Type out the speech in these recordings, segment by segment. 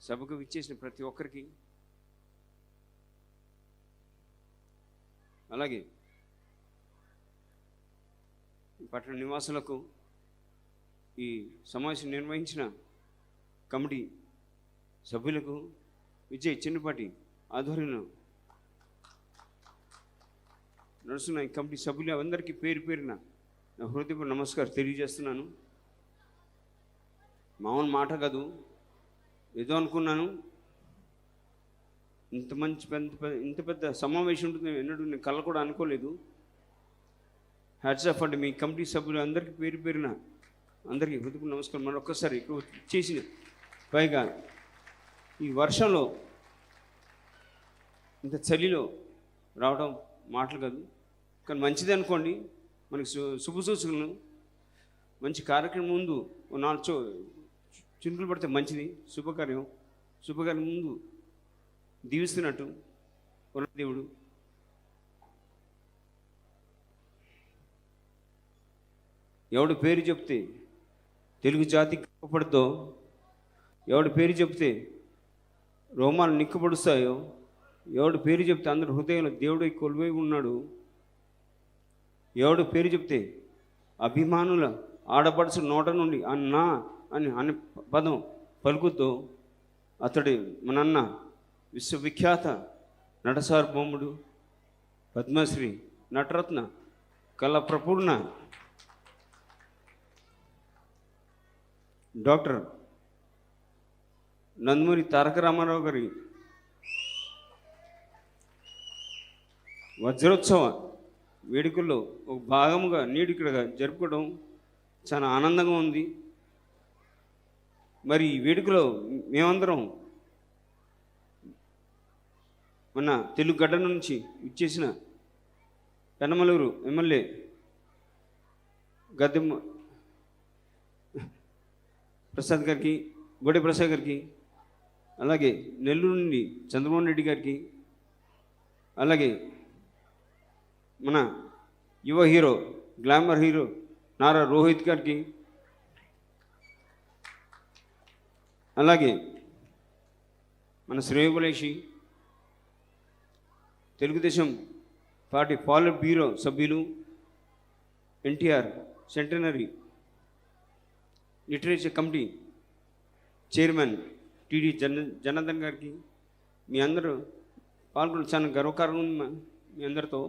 సభకు విచ్చేసిన ప్రతి ఒక్కరికి. అలాగే పట్టణ నివాసులకు ఈ సమావేశం నిర్వహించిన కమిటీ సభ్యులకు విజయ్ చిన్నపాటి ఆధ్వర్యంలో నడుస్తున్న ఈ కమిటీ సభ్యులు అందరికీ పేరు పేరిన నా హృదయపూర్వక నమస్కారం తెలియజేస్తున్నాను. మామూలు మాట కాదు. ఏదో అనుకున్నాను. ఇంత మంచి పెద్ద పెద్ద- ఇంత పెద్ద సమావేశం ఉంటుంది ఎన్నడూ నేను కళ్ళ కూడా అనుకోలేదు. హ్యాట్స్ ఆఫ్ అండి మీ కమిటీ సభ్యులు అందరికీ పేరు పేరున అందరికీ హృదయపూర్వక నమస్కారం. మరొకసారి ఇక్కడ చేసిన పైగా ఈ వర్షంలో ఇంత చలిలో రావడం మాటలు కాదు. కానీ మంచిది అనుకోండి. మనకి శుభ సూచనలు. మంచి కార్యక్రమం ముందు నాలుగు చినుకులు పడితే మంచిది శుభకార్యం. శుభకార్యం ముందు దీవిస్తున్నట్టు ఉన్న దేవుడు. ఎవడు పేరు చెప్తే తెలుగు జాతి గొప్పపడుతో ఎవడు పేరు చెప్తే రోమాలు నిక్కబడుస్తాయో ఎవడు పేరు చెప్తే అందరు హృదయంలో దేవుడు కొలువై ఉన్నాడు ఎవడు పేరు చెప్తే అభిమానుల ఆడపడుచు నోట నుండి అన్నా అని అనే పదం పలుకుతో అతడి మనన్న విశ్వవిఖ్యాత నటసార్భౌముడు పద్మశ్రీ నటరత్న కళ ప్రపూర్ణ డాక్టర్ నందమూరి తారక రామారావు గారి వజ్రోత్సవ వేడుకల్లో ఒక భాగముగా నేడు జరుపుకోవడం చాలా ఆనందంగా ఉంది. మరి ఈ వేడుకలో మేమందరం మన తెలుగు గడ్డ నుంచి ఇచ్చేసిన పెనమలూరు ఎమ్మెల్యే గద్దెమ్మ ప్రసాద్ గారికి గోడె ప్రసాద్ గారికి అలాగే నెల్లూరు నుండి చంద్రమోహన్ రెడ్డి గారికి అలాగే మన యువ hero glamour hero Nara Rohit గారికి అలాగే మన శ్రేయబులేషి తెలుగుదేశం పార్టీ పాలిట్ బ్యూరో సభ్యులు NTR centenary literature committee chairman T D జన జనార్దన్ గారికి మీ అందరూ పాల్గొని చాలా గర్వకారణం ఉంది మీ అందరితో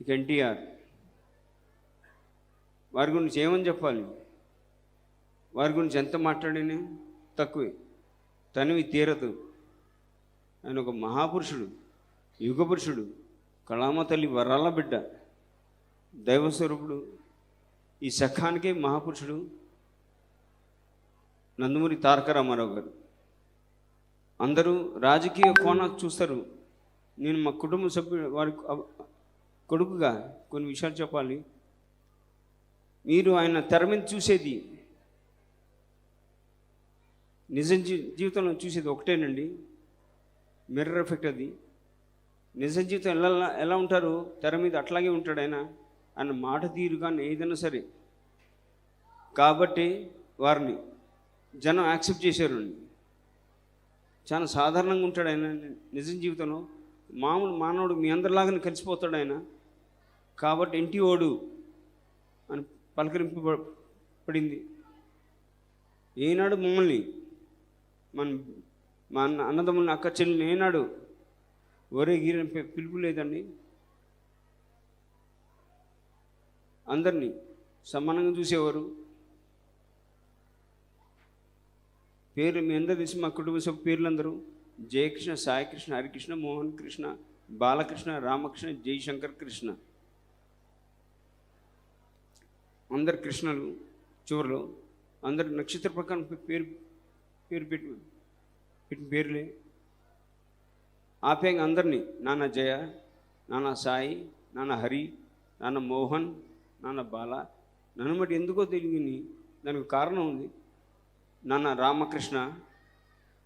ఇక ఎన్టీఆర్ వారి గురించి ఏమని చెప్పాలి? వారి గురించి ఎంత మాట్లాడినా తక్కువే. తనివి తీరదు. ఆయన ఒక మహాపురుషుడు యుగ పురుషుడు కళామ తల్లి వరాల బిడ్డ దైవస్వరూపుడు ఈ సఖానికే మహాపురుషుడు నందమూరి తారక రామారావు గారు. అందరూ రాజకీయ కోణ చూస్తారు. నేను మా కుటుంబ సభ్యుడు వారి కొడుకుగా కొన్ని విషయాలు చెప్పాలి. మీరు ఆయన తెర మీద చూసేది నిజం జీవితంలో చూసేది ఒకటేనండి. మిర్రర్ ఎఫెక్ట్ అది. నిజ జీవితం ఎలా ఎలా ఉంటారు తెర మీద అట్లాగే ఉంటాడు ఆయన. ఆయన మాట తీరు కానీ ఏదైనా సరే. కాబట్టి వారిని జనం యాక్సెప్ట్ చేశారు చాలా సాధారణంగా ఉంటాడు ఆయన నిజం జీవితంలో. మామూలు మానవుడు మీ అందరిలాగానే కలిసిపోతాడు ఆయన. కాబట్టి ఇంటి ఓడు అని పలకరింపబడింది ఏనాడు మమ్మల్ని మన మా అన్న అన్నదమ్ముల్ని అక్క చెల్లిని ఏనాడు ఒరే గీరని పిలుపు లేదండి. అందరినీ సమానంగా చూసేవారు. పేరు మీ అందరు తెలిసి మా కుటుంబ సభ్యు పేర్లందరూ జయకృష్ణ సాయికృష్ణ హరికృష్ణ మోహన్ కృష్ణ బాలకృష్ణ రామకృష్ణ జయశంకర్ కృష్ణ. అందరు కృష్ణలు చివరిలో అందరు నక్షత్ర ప్రకారం పేరు పేరు పెట్టి పెట్టిన పేర్లే. ఆపేంగా అందరినీ. నాన్న జయ నాన్న సాయి నాన్న హరి నాన్న మోహన్ నాన్న బాల. నన్ను బట్టి ఎందుకో తెలియని దానికి కారణం ఉంది. నాన్న రామకృష్ణ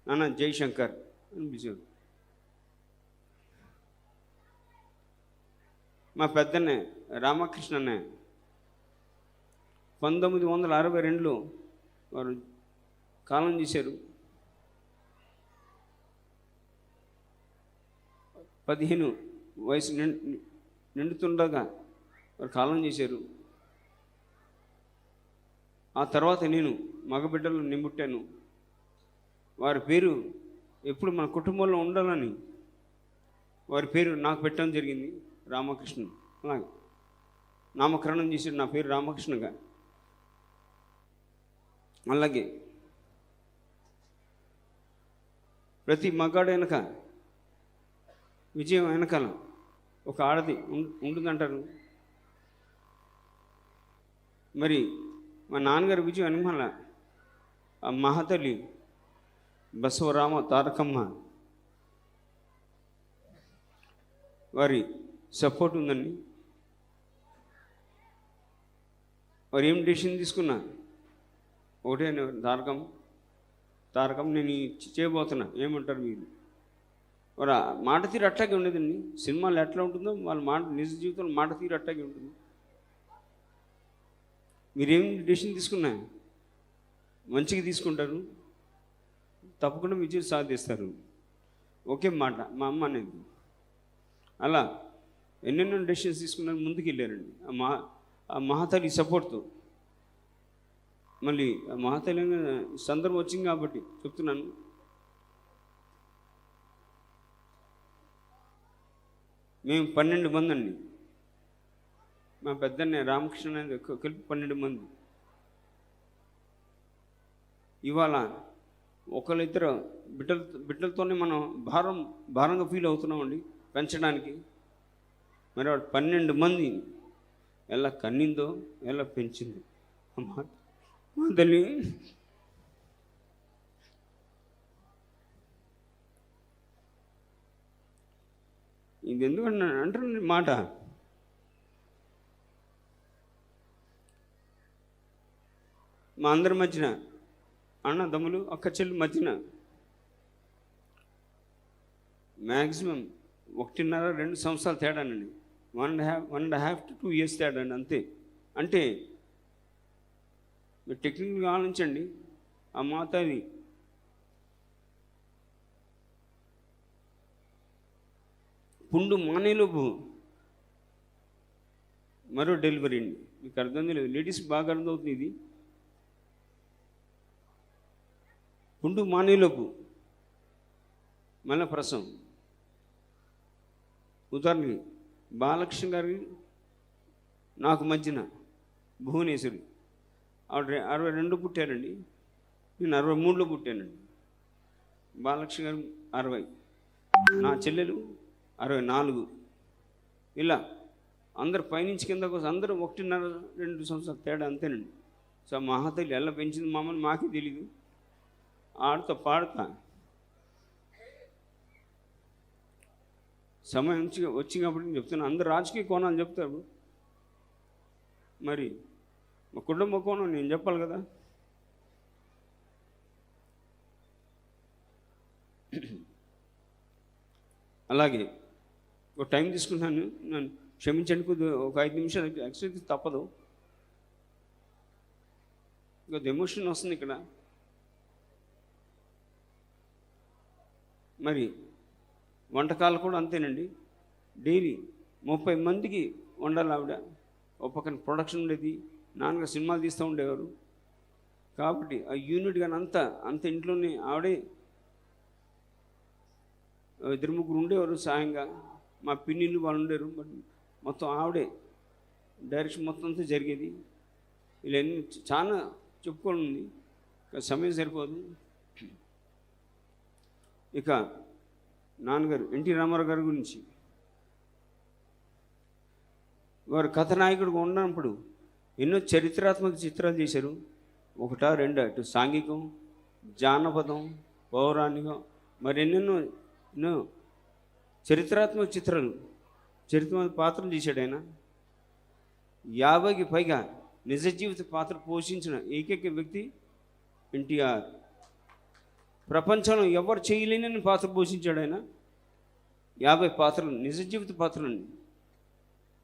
నాన్న జయశంకర్ అని మా పెద్దనే రామకృష్ణనే. పంతొమ్మిది వందల అరవై రెండులో వారు కాలం చేశారు. పదిహేను వయసు నిండు నిండుతుండగా వారు కాలం చేశారు. ఆ తర్వాత నేను మగబిడ్డలు నింబుట్టాను వారి పేరు ఎప్పుడు మన కుటుంబంలో ఉండాలని వారి పేరు నాకు పెట్టడం జరిగింది రామకృష్ణ. అలాగే నామకరణం చేశాడు నా పేరు రామకృష్ణగా. అలాగే ప్రతి మగాడు వెనక విజయం వెనకాల ఒక ఆడది ఉం- ఉంటుందంటారు మరి మా నాన్నగారి విజయం వెనకాల ఆ మహతలి బసవరామ తారకమ్మ వారి సపోర్ట్ ఉందండి. వారు ఏం డెసిషన్ తీసుకున్నా ఒకటే తారకమ్మ. తారకం నేను చేయబోతున్నా. ఏమంటారు మీరు మరి మాట తీరు అట్టాగే ఉండేదండి. సినిమాలు ఎట్లా ఉంటుందో వాళ్ళ మాట నిజ జీవితంలో మాట తీరు అట్టాగే ఉంటుంది. మీరేం డెసిషన్ తీసుకున్నా? మంచిగా తీసుకుంటారు. తప్పకుండా విజయం సాధిస్తారు. ఒకే మాట మా అమ్మ అనేది. అలా ఎన్నెన్నో డెసిషన్స్ తీసుకున్నారు ముందుకు వెళ్ళారండి ఆ మహా ఆ మహాతల్లి సపోర్ట్తో. మళ్ళీ ఆ సందర్భం వచ్చింది కాబట్టి చెప్తున్నాను. మేము పన్నెండు మంది అండి. మా పెద్దన్న రామకృష్ణ అనేది కలిపి పన్నెండు మంది. ఇవాళ ఒకళ్ళిద్దరు బిడ్డల బిడ్డలతోనే మనం భారం భారంగా ఫీల్ అవుతున్నామండి పెంచడానికి. మరి వాడు పన్నెండు మంది ఎలా కన్నిందో ఎలా పెంచిందో మా మా తల్లి ఇది ఎందుకంటే అంటారు మాట. మా అందరి మధ్యన అన్న దమ్ములు అక్క చెల్లి మధ్యన మ్యాక్సిమం ఒకటిన్నర రెండు సంవత్సరాలు తేడానండి. One and half one and half to two years తేడానండి అంతే. అంటే మీరు టెక్నిక్ ఆలోచించండి ఆ మాతని పుండు మానేలోపు మరో డెలివరీ అండి. మీకు అర్థం లేదు లేడీస్ బాగా అర్థమవుతుంది ఇది. పుండు మానేలోపు మళ్ళీ ప్రసవం ఉదాహరణకి బాలకృష్ణ గారి నాకు మధ్యన భువనేశ్వరి. ఆవిడ అరవై రెండు పుట్టారండి. నేను అరవై మూడులో పుట్టానండి. బాలలక్ష్మి గారు అరవై. నా చెల్లెలు అరవై నాలుగు. ఇలా అందరు పైనుంచి కింద కోసం అందరూ ఒకటిన్నర రెండు సంవత్సరాల తేడా అంతేనండి. సో మహాతల్లి ఎలా పెంచింది మామని మాకే తెలీదు. ఆడుతా పాడుతా. సమయం వచ్చి వచ్చినప్పుడు నేను చెప్తున్నాను అందరు రాజకీయ కోణాలు చెప్తారు. మరి మా కుటుంబ కోణం నేను చెప్పాలి కదా. అలాగే ఒక టైం తీసుకుంటాను. నన్ను క్షమించండి కొద్దిగా ఒక ఐదు నిమిషాలు. యాక్చువల్లీ తప్పదు. కొద్ది ఎమోషన్ వస్తుంది ఇక్కడ. మరి వంటకాలు కూడా అంతేనండి. డైలీ ముప్పై మందికి వండాలి ఆవిడ. ఒక పక్కన ప్రొడక్షన్ ఉండేది. నాన్నగారు సినిమాలు తీస్తూ ఉండేవారు. కాబట్టి ఆ యూనిట్ కానీ అంతా అంత ఇంట్లోనే ఆవిడే ఇద్దరు ముగ్గురు ఉండేవారు సాయంగా. మా పిన్నిలు వాళ్ళు ఉండేవారు బట్ మొత్తం ఆవిడే డైరెక్షన్ మొత్తం అంతా జరిగేది. వీళ్ళన్నీ చాలా చెప్పుకొని ఉంది సమయం సరిపోదు. ఇక నాన్నగారు ఎన్టీ రామారావు గారి గురించి. వారు కథానాయకుడిగా ఉన్నప్పుడు ఎన్నో చరిత్రాత్మక చిత్రాలు చేశారు. ఒకట రెండు అటు సాంఘికం జానపదం పౌరాణికం మరి ఎన్నెన్నో ఎన్నో చరిత్రాత్మక చిత్రాలు చరిత్రాత్మక పాత్రలు చేశాడు ఆయన. యాభైకి పైగా నిజ జీవిత పాత్ర పోషించిన ఏకైక వ్యక్తి ఎన్టీఆర్. ప్రపంచంలో ఎవరు చేయలేనని పాత్ర పోషించాడు ఆయన. యాభై పాత్రలు నిజ జీవిత పాత్రలు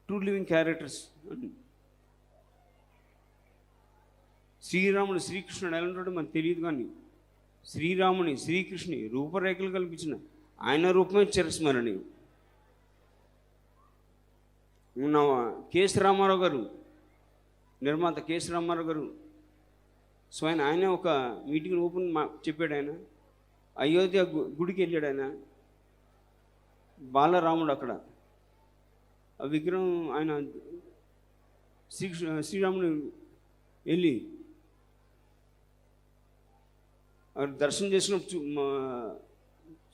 ట్రూ లివింగ్ క్యారెక్టర్స్ అని శ్రీరాముడు శ్రీకృష్ణుడు ఎలా ఉంటాడో మనకు తెలియదు కానీ శ్రీరాముని శ్రీకృష్ణుని రూపరేఖలు కల్పించిన ఆయన రూపమే చిరస్మరణీయం. ఉన్న కేసు రామారావు గారు నిర్మాత కేసు రామారావు గారు ఆయన ఆయనే ఒక మీటింగ్ ఓపెన్ మా చెప్పాడు ఆయన. అయోధ్య గు- గుడికి వెళ్ళాడు ఆయన. బాలరాముడు అక్కడ. ఆ విగ్రహం ఆయన శ్రీ శ్రీరాముని వెళ్ళి దర్శనం చేసిన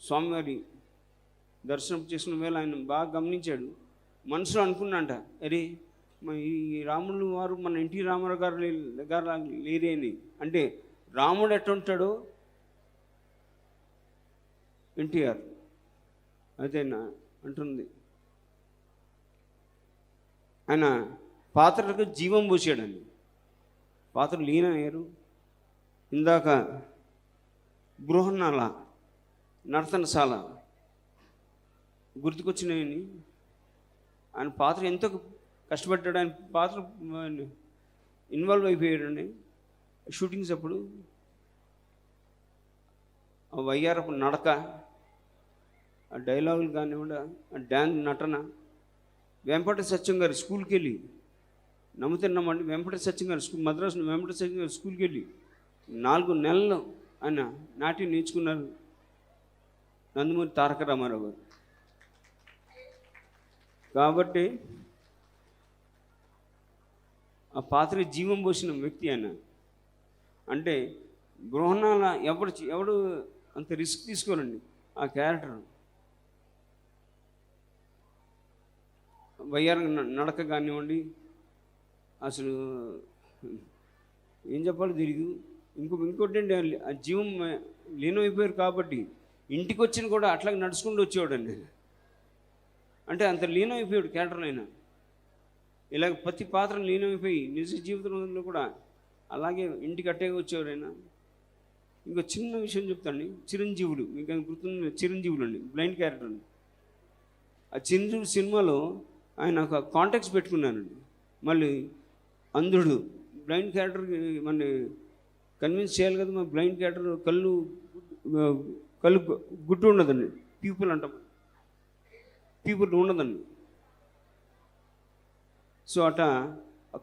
స్వామివారి దర్శనం చేసిన వేళ ఆయన బాగా గమనించాడు. మనసులో అనుకున్నాంట అరే ఈ రాములు వారు మన ఎన్టీ రామారావు గారు గారు లేరే అని. అంటే రాముడు ఎట్లా ఉంటాడో? ఎన్టీఆర్. అదేనా అంటుంది ఆయన పాత్రలకు జీవం పోసాడని పాత్రలు లీనయ్యారు ఇందాక బృహన్నాల నర్తనశాల గుర్తుకొచ్చినాయని ఆయన పాత్ర ఎంతో కష్టపడ్డాడు. ఆయన పాత్ర ఇన్వాల్వ్ అయిపోయాడండి. షూటింగ్స్ అప్పుడు. ఆ వయ్యారపు నడక ఆ డైలాగులు కానివ్వండి ఆ డ్యాన్స్ నటన. వెంపట సత్యం గారు స్కూల్కి వెళ్ళి నమ్ముతున్నామండి. వెంపట సత్యం గారు స్కూల్ మద్రాసు వెంపట సత్యం గారు స్కూల్కి వెళ్ళి నాలుగు నెలలు ఆయన నాట్యం నేర్చుకున్నారు నందమూరి తారక రామారావు గారు. కాబట్టి ఆ పాత్ర జీవం పోసిన వ్యక్తి ఆయన అంటే గృహణాల ఎవడు ఎవడు అంత రిస్క్ తీసుకోరండి ఆ క్యారెక్టర్. వయ్యారం నడక కానివ్వండి అసలు ఏం చెప్పాలో తెలియదు ఇంకో ఇంకోటి ఆ జీవం లీనమైపోయారు కాబట్టి ఇంటికి వచ్చిన కూడా అట్లా నడుచుకుంటూ వచ్చేవాడండి. అంటే అంత లీనమైపోయాడు క్యారెక్టర్ అయినా. ఇలాగ ప్రతి పాత్ర లీనమైపోయి నిజ జీవితంలో కూడా అలాగే ఇంటికి అట్టే వచ్చేవాడైనా. ఇంకో చిన్న విషయం చెప్తాను చిరంజీవులు మీకు అది గుర్తుంది? చిరంజీవులు అండి బ్లైండ్ క్యారెక్టర్ అండి. ఆ చిరంజీవి సినిమాలో ఆయన ఒక కాంటాక్ట్స్ పెట్టుకున్నానండి మళ్ళీ అంధుడు బ్లైండ్ క్యారెక్టర్ మన కన్విన్స్ చేయాలి కదా మా బ్లైండ్ క్యాటర్ కళ్ళు కళ్ళు గుడ్డు గుట్టు ఉండదండి. పీపుల్ అంటాం. పీపుల్ ఉండదండి. సో అట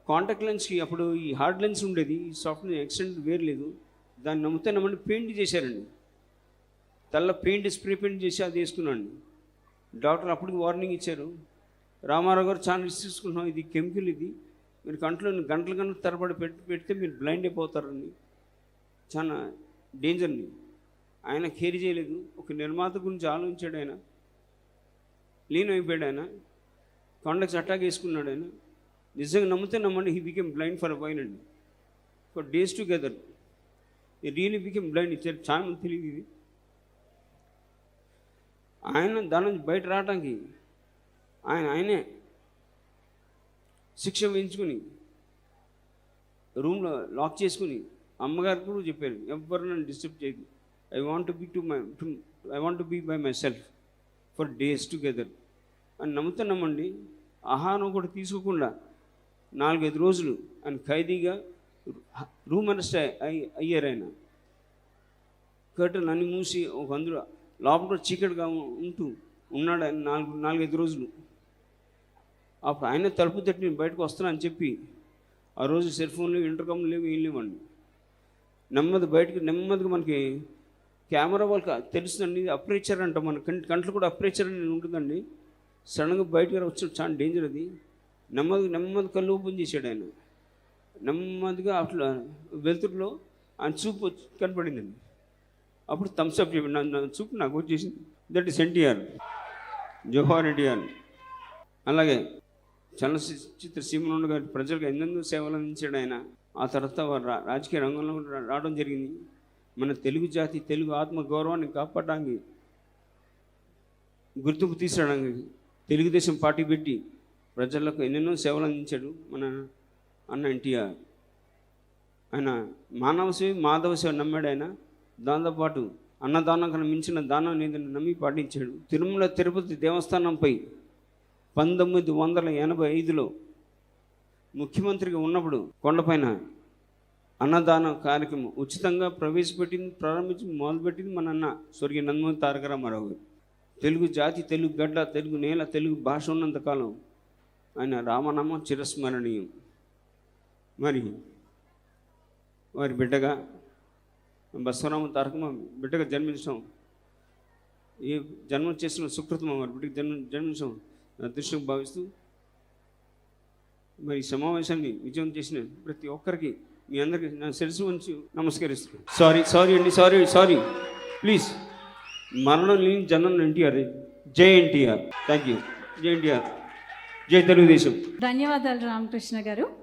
కాంటాక్ట్ లెన్స్కి అప్పుడు ఈ హార్డ్ లెన్స్ ఉండేది ఈ సాఫ్ట్వేర్ ఎక్స్టెండ్ వేరు లేదు. దాన్ని నమ్మితే నమ్మండి పెయింట్ చేశారండి. తెల్ల పెయింట్ స్ప్రే పెయింట్ చేసి అది వేసుకున్నాను డాక్టర్ అప్పటికి వార్నింగ్ ఇచ్చారు. రామారావు గారు చాలా రిస్క్ తీసుకుంటున్నాం ఇది కెమికల్ ఇది. మీరు కంట్లో గంటల గంటల తరబడి పెట్టి పెడితే మీరు బ్లైండ్ అయిపోతారని. చాలా డేంజర్ని ఆయన కేర్ చేయలేదు. ఒక నిర్మాత గురించి ఆలోచించాడు ఆయన. లీన్ ఆయన. కాండక్ట్స్ అటాక్ వేసుకున్నాడు ఆయన. నిజంగా నమ్మితే నమ్మండి he became blind for wine అండి. ఫర్ డేస్ టుగెదర్ ఈ రియలీ బికెమ్ బ్లైండ్ ఇచ్చారు చాలా మంది తెలియదు ఇది. ఆయన దాని నుంచి బయట రావడానికి ఆయన ఆయనే శిక్ష వేయించుకుని రూమ్లో లాక్ చేసుకుని అమ్మగారు కూడా చెప్పారు ఎవ్వరు నన్ను డిస్టర్బ్ చేయదు I want be to my to I want be by myself for days together అని నమ్ముతున్నామండి ఆహారం కూడా తీసుకోకుండా నాలుగైదు రోజులు ఆయన ఖైదీగా రూమ్ అరెస్ట్ అయ్యి అయ్యారు ఆయన. కర్టన్ అన్ని మూసి ఒక అందులో లోపల చీకటిగా ఉంటూ ఉన్నాడు ఆయన నాలుగు నాలుగైదు రోజులు. అప్పుడు ఆయన తలుపు తట్టి నేను బయటకు వస్తానని చెప్పి ఆ రోజు సెల్ ఫోన్లు ఇంటర్కామ్ లేవు ఏం లేవండి. నెమ్మది బయటకు నెమ్మదిగా మనకి కెమెరా వాళ్ళకి తెలుస్తుందండి. అప్రేచర్ అంట మన కంటి కంట్లో కూడా అప్రేచర్ అని ఉంటుందండి. సడన్గా బయటకు వచ్చి చాలా డేంజర్ అది. నెమ్మది నెమ్మది కళ్ళు ఓపెన్ చేశాడు ఆయన. నెమ్మదిగా అట్లా వెలుతురులో ఆయన చూపు వచ్చి కనపడిందండి. అప్పుడు థమ్స్అప్ చెప్పి నా చూపు నాకు వచ్చేసింది దట్ ఇస్ ఎన్టీఆర్ జోహార్ ఎన్టీఆర్ అలాగే చలనచిత్ర సీమనుండ గారి ప్రజలకు ఎన్నెన్నో సేవలు అందించాడు ఆయన. ఆ తర్వాత రా- రాజకీయ రంగంలో రావడం జరిగింది. మన తెలుగు జాతి తెలుగు ఆత్మ గౌరవాన్ని కాపాడడానికి గుర్తింపు తీసుకురావడానికి తెలుగుదేశం పార్టీ పెట్టి ప్రజలకు ఎన్నెన్నో సేవలు అందించాడు మన అన్న ఎన్టీఆర్. ఆయన మానవ సేవ మాధవ సేవ నమ్మాడు ఆయన. దాంతోపాటు అన్నదానం కన్నా మించిన దానం లేదని నమ్మి పాటించాడు. తిరుమల తిరుపతి దేవస్థానంపై పంతొమ్మిది వందల ఎనభై ఐదులో ముఖ్యమంత్రిగా ఉన్నప్పుడు కొండపైన అన్నదాన కార్యక్రమం ఉచితంగా ప్రవేశపెట్టింది ప్రారంభించి మొదలుపెట్టింది మన అన్న స్వర్గీయ నందమూరి తారక రామారావు గారు. తెలుగు జాతి తెలుగు గడ్డ తెలుగు నేల తెలుగు భాష ఉన్నంతకాలం ఆయన రామనామం చిరస్మరణీయం. మరి వారి బిడ్డగా బసవరామ తారకమ్మ బిడ్డగా జన్మించడం ఈ జన్మ చేసిన సుకృతం వారి బిడ్డకి జన్మ జన్మించడం దృశ్యం భావిస్తూ మరి ఈ సమావేశాన్ని విజయం చేసిన ప్రతి ఒక్కరికి మీ అందరికీ నా శిరస్సు ఉంచి నమస్కరిస్తున్నాను. సారీ సారీ అండి సారీ సారీ ప్లీజ్ మరణం లేని జనం ఎన్టీఆర్ జై ఎన్టీఆర్. థ్యాంక్ యూ జై ఎన్టీఆర్. జై తెలుగుదేశం. ధన్యవాదాలు రామకృష్ణ గారు.